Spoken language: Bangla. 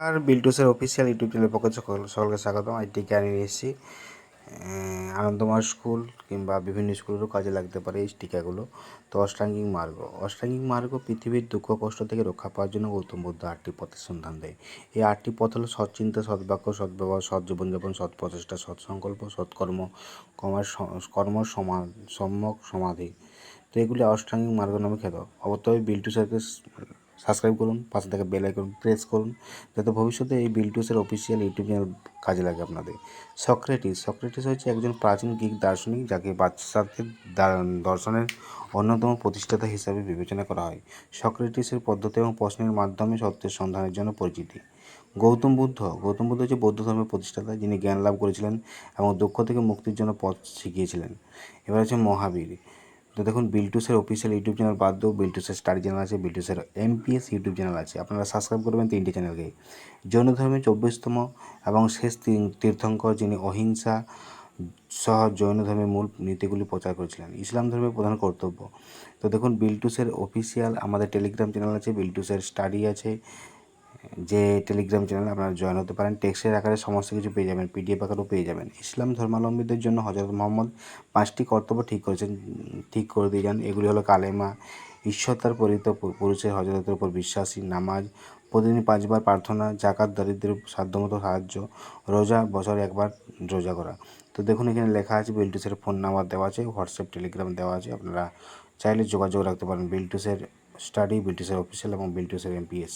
আর বিল্টুসের অফিসিয়াল ইউটিউব চ্যানেলের পক্ষ সকলকে স্বাগতম। আজ টিকে নিয়ে এসেছি আনন্দময় স্কুল কিংবা বিভিন্ন স্কুলেরও কাজে লাগতে পারে এই টিকাগুলো তো অষ্টাঙ্গিক মার্গ। অষ্টাঙ্গিক মার্গ পৃথিবীর দুঃখ কষ্ট থেকে রক্ষা পাওয়ার জন্য গৌতম বুদ্ধ আটটি পথের সন্ধান দেয়। এই আটটি পথ হলো সৎচিন্তা সদ্বাক্য সদ্ব্যবহার সৎ জীবনযাপন সৎ প্রচেষ্টা সৎ সংকল্প সৎকর্ম কর্মার স- কর্ম সমা সম্যক সমাধি। তো এগুলি অষ্টাঙ্গিক মার্গ নামে খ্যাত। অবশ্যই বিল্টু স্যারকে সাবস্ক্রাইব করুন, পাশে থেকে বেল আইকন প্রেস করুন, যাতে ভবিষ্যতে এই বিল্টুসের অফিসিয়াল ইউটিউব চ্যানেল কাজে লাগে আপনাদের। সক্রেটিস সক্রেটিস হচ্ছে একজন প্রাচীন গ্রিক দার্শনিক যাকে বাচ্চাদের দর্শনের অন্যতম প্রতিষ্ঠাতা হিসাবে বিবেচনা করা হয়। সক্রেটিসের পদ্ধতি এবং প্রশ্নের মাধ্যমে সত্যের সন্ধানের জন্য পরিচিতি। গৌতম বুদ্ধ গৌতম বুদ্ধ হচ্ছে বৌদ্ধ ধর্মের প্রতিষ্ঠাতা যিনি জ্ঞান লাভ করেছিলেন এবং দুঃখ থেকে মুক্তির জন্য পথ শিখিয়েছিলেন। এবার হচ্ছে মহাবীর। তো দেখুন বিল্টুসের অফিসিয়াল ইউটিউব চ্যানেল বাদ দিয়েও বিল্টুসের স্টাডি চ্যানেল আছে বিল্টুসের এমপিএস ইউটিউব চ্যানেল আছে। আপনারা সাবস্ক্রাইব করবেন তিনটি চ্যানেলকে জৈন ধর্মের চব্বিশতম এবং শেষ তীর- তীর্থঙ্কর যিনি অহিংসা সহ জৈন ধর্মের মূল নীতিগুলি প্রচার করেছিলেন, ইসলাম ধর্মের প্রধান কর্তব্য। তো দেখুন বিল্টুসের অফিসিয়াল আমাদের টেলিগ্রাম চ্যানেল আছে বিল্টুসের স্টাডি আছে যে টেলিগ্রাম চ্যানেল আপনারা জয়েন হতে পারেন টেক্সটের আকারে সমস্ত কিছু পেয়ে যাবেন পিডিএফ আকারেও পেয়ে যাবেন। ইসলাম ধর্মাবলম্বীদের জন্য হজরত মোহাম্মদ পাঁচটি কর্তব্য ঠিক করেছেন, ঠিক করে দিয়ে যান। এগুলি হলো কালেমা, ঈশ্বর তার পরিত পুরুষের হজরতের উপর বিশ্বাসী, নামাজ, প্রতিদিন পাঁচবার প্রার্থনা জাকাত দরিদ্রের সাধ্যমতো সাহায্য, রোজা, বছরে একবার রোজা করা। তো দেখুন, এখানে লেখা আছে বিল্টুসের ফোন নাম্বার দেওয়া আছে হোয়াটসঅ্যাপ টেলিগ্রাম দেওয়া আছে। আপনারা চাইলে যোগাযোগ রাখতে পারেন। বিল্টুসের স্টাডি বিল্টুসের অফিসিয়াল এবং বিল্টুসের এমপিএস